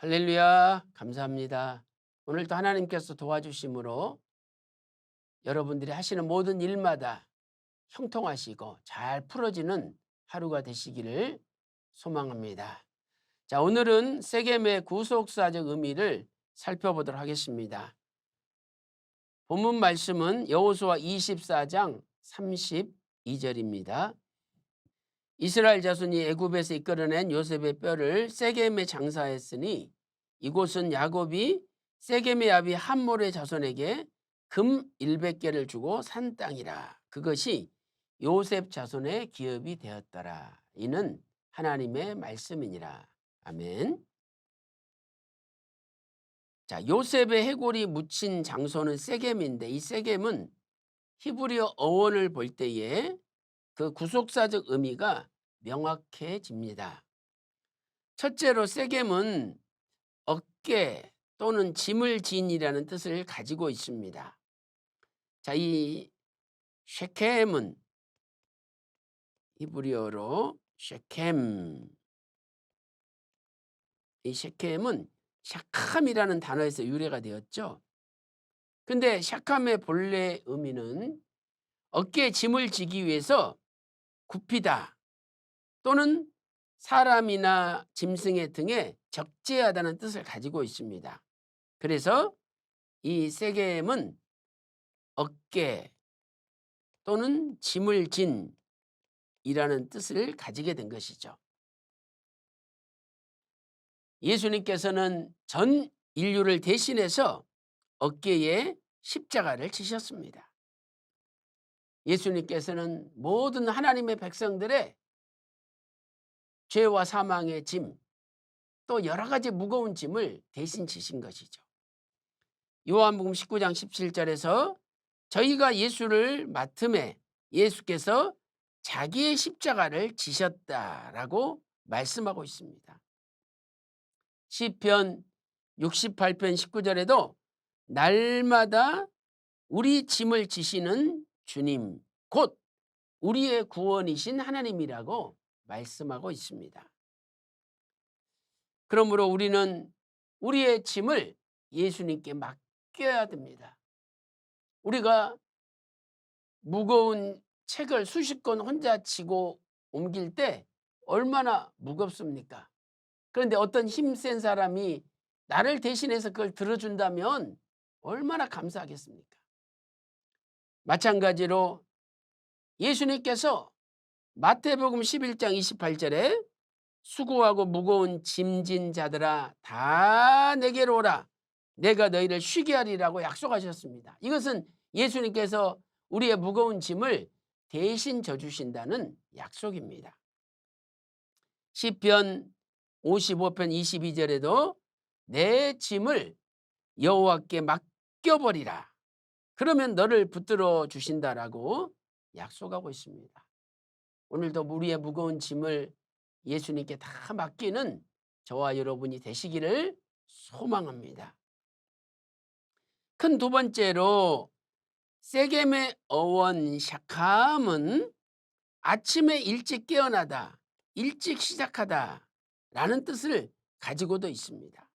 할렐루야 감사합니다. 오늘도 하나님께서 도와주심으로 여러분들이 하시는 모든 일마다 형통하시고 잘 풀어지는 하루가 되시기를 소망합니다. 자 오늘은 세겜의 구속사적 의미를 살펴보도록 하겠습니다. 본문 말씀은 여호수아 24장 32절입니다. 이스라엘 자손이 애굽에서 이끌어낸 요셉의 뼈를 세겜에 장사했으니 이곳은 야곱이 세겜의 아비 함몰의 자손에게 금 100개를 주고 산 땅이라. 그것이 요셉 자손의 기업이 되었더라. 이는 하나님의 말씀이니라. 아멘. 자, 요셉의 해골이 묻힌 장소는 세겜인데 이 세겜은 히브리어 어원을 볼 때에 그 구속사적 의미가 명확해집니다. 첫째로 세겜은 어깨 또는 짐을 진이라는 뜻을 가지고 있습니다. 자, 이 쉐켐은 히브리어로 쉐켐 이 쉐켐은 샤캄이라는 단어에서 유래가 되었죠. 근데 샤캄의 본래 의미는 어깨에 짐을 지기 위해서 굽히다 또는 사람이나 짐승의 등에 적재하다는 뜻을 가지고 있습니다. 그래서 이 세겜은 어깨 또는 짐을 진 이라는 뜻을 가지게 된 것이죠. 예수님께서는 전 인류를 대신해서 어깨에 십자가를 지셨습니다. 예수님께서는 모든 하나님의 백성들의 죄와 사망의 짐, 또 여러 가지 무거운 짐을 대신 지신 것이죠. 요한복음 19장 17절에서 저희가 예수를 맡음에 예수께서 자기의 십자가를 지셨다라고 말씀하고 있습니다. 시편 68편 19절에도 날마다 우리 짐을 지시는 주님 곧 우리의 구원이신 하나님이라고 말씀하고 있습니다. 그러므로 우리는 우리의 짐을 예수님께 맡겨야 됩니다. 우리가 무거운 책을 수십 권 혼자 지고 옮길 때 얼마나 무겁습니까? 그런데 어떤 힘센 사람이 나를 대신해서 그걸 들어준다면 얼마나 감사하겠습니까? 마찬가지로 예수님께서 마태복음 11장 28절에 수고하고 무거운 짐진 자들아 다 내게로 오라 내가 너희를 쉬게 하리라고 약속하셨습니다. 이것은 예수님께서 우리의 무거운 짐을 대신 져주신다는 약속입니다. 시편 55편 22절에도 내 짐을 여호와께 맡겨버리라. 그러면 너를 붙들어 주신다라고 약속하고 있습니다. 오늘도 우리의 무거운 짐을 예수님께 다 맡기는 저와 여러분이 되시기를 소망합니다. 큰 두 번째로 세겜의 어원 샤캄은 아침에 일찍 깨어나다, 일찍 시작하다 라는 뜻을 가지고도 있습니다.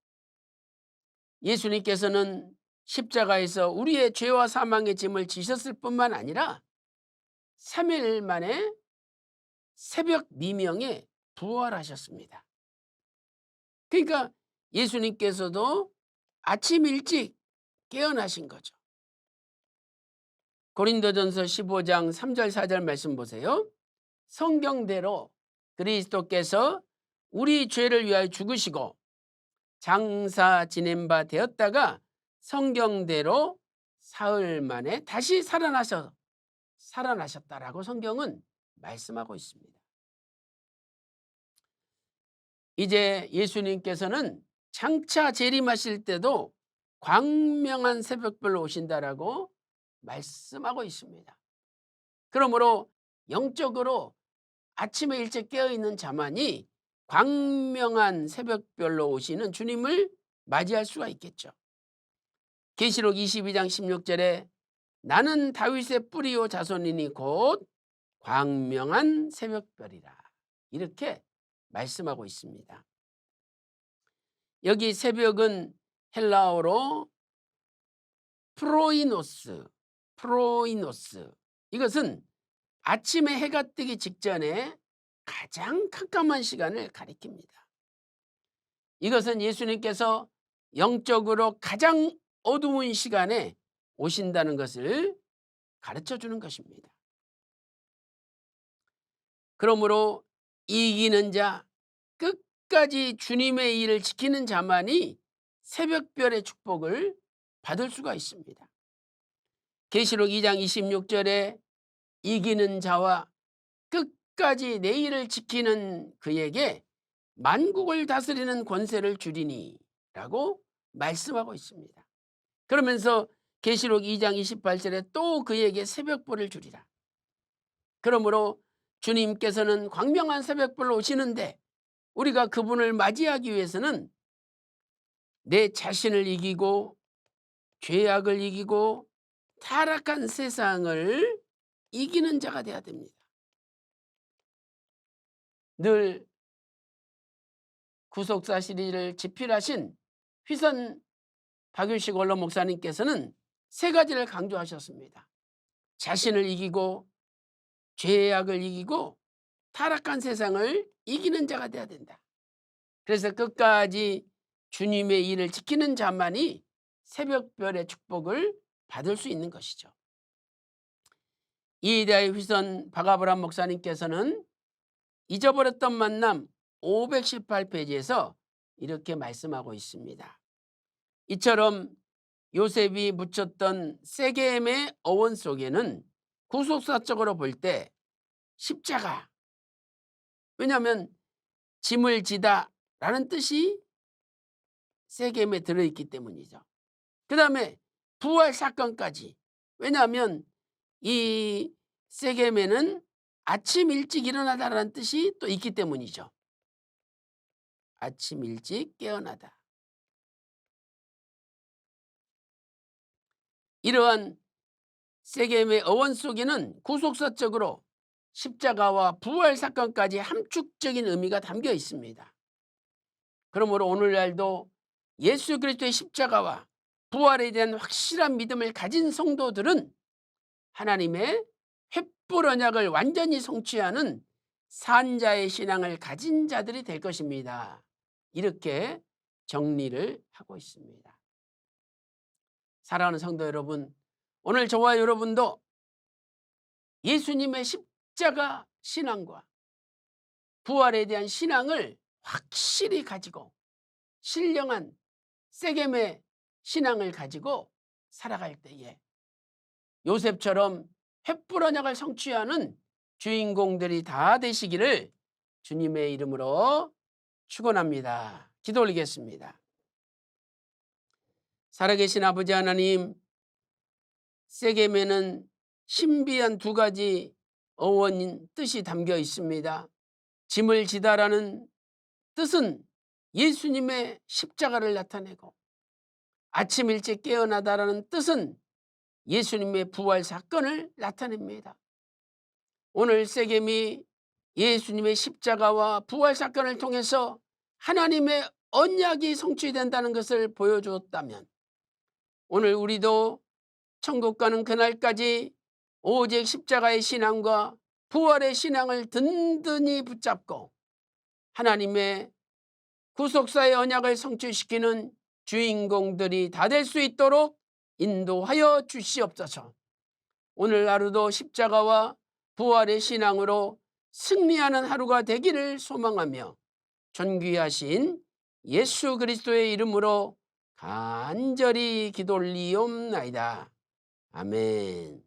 예수님께서는 십자가에서 우리의 죄와 사망의 짐을 지셨을 뿐만 아니라 3일 만에 새벽 미명에 부활하셨습니다. 그러니까 예수님께서도 아침 일찍 깨어나신 거죠. 고린도전서 15장 3절 4절 말씀 보세요. 성경대로 그리스도께서 우리 죄를 위하여 죽으시고 장사 지낸 바 되었다가 성경대로 사흘 만에 다시 살아나셔 살아나셨다라고 성경은 말씀하고 있습니다. 이제 예수님께서는 장차 재림하실 때도 광명한 새벽별로 오신다라고 말씀하고 있습니다. 그러므로 영적으로 아침에 일찍 깨어 있는 자만이 광명한 새벽별로 오시는 주님을 맞이할 수가 있겠죠. 계시록 22장 16절에 나는 다윗의 뿌리요 자손이니 곧 광명한 새벽별이라 이렇게 말씀하고 있습니다. 여기 새벽은 헬라어로 프로이노스, 프로이노스. 이것은 아침에 해가 뜨기 직전에 가장 깜깜한 시간을 가리킵니다. 이것은 예수님께서 영적으로 가장 어두운 시간에 오신다는 것을 가르쳐 주는 것입니다. 그러므로 이기는 자, 끝까지 주님의 일을 지키는 자만이 새벽별의 축복을 받을 수가 있습니다. 계시록 2장 26절에 이기는 자와 끝까지 내 일을 지키는 그에게 만국을 다스리는 권세를 주리니 라고 말씀하고 있습니다. 그러면서 계시록 2장 28절에 또 그에게 새벽불을 주리라. 그러므로 주님께서는 광명한 새벽불로 오시는데 우리가 그분을 맞이하기 위해서는 내 자신을 이기고 죄악을 이기고 타락한 세상을 이기는 자가 되어야 됩니다. 늘 구속사 시리를 집필하신 휘선 박윤식 원로 목사님께서는 세 가지를 강조하셨습니다. 자신을 이기고 죄악을 이기고 타락한 세상을 이기는 자가 되어야 된다. 그래서 끝까지 주님의 일을 지키는 자만이 새벽별의 축복을 받을 수 있는 것이죠. 대하여 휘선 박아브람 목사님께서는 잊어버렸던 만남 518페이지에서 이렇게 말씀하고 있습니다. 이처럼 요셉이 묻혔던 세겜의 어원 속에는 구속사적으로 볼 때 십자가 왜냐하면 짐을 지다 라는 뜻이 세겜에 들어있기 때문이죠. 그 다음에 부활 사건까지 왜냐하면 이 세겜에는 아침 일찍 일어나다라는 뜻이 또 있기 때문이죠. 아침 일찍 깨어나다. 이러한 세겜의 어원 속에는 구속사적으로 십자가와 부활 사건까지 함축적인 의미가 담겨 있습니다. 그러므로 오늘날도 예수 그리스도의 십자가와 부활에 대한 확실한 믿음을 가진 성도들은 하나님의 횃불 언약을 완전히 성취하는 산자의 신앙을 가진 자들이 될 것입니다. 이렇게 정리를 하고 있습니다. 사랑하는 성도 여러분, 오늘 저와 여러분도 예수님의 십자가 신앙과 부활에 대한 신앙을 확실히 가지고 신령한 세겜의 신앙을 가지고 살아갈 때에 요셉처럼 횃불 언약을 성취하는 주인공들이 다 되시기를 주님의 이름으로 축원합니다. 기도 올리겠습니다. 살아계신 아버지 하나님 세겜에는 신비한 두 가지 어원인 뜻이 담겨 있습니다. 짐을 지다라는 뜻은 예수님의 십자가를 나타내고 아침 일찍 깨어나다라는 뜻은 예수님의 부활 사건을 나타냅니다. 오늘 세겜이 예수님의 십자가와 부활 사건을 통해서 하나님의 언약이 성취된다는 것을 보여주었다면 오늘 우리도 천국 가는 그날까지 오직 십자가의 신앙과 부활의 신앙을 든든히 붙잡고 하나님의 구속사의 언약을 성취시키는 주인공들이 다 될 수 있도록 인도하여 주시옵소서. 오늘 하루도 십자가와 부활의 신앙으로 승리하는 하루가 되기를 소망하며 존귀하신 예수 그리스도의 이름으로 간절히 기도 올리옵나이다. 아멘.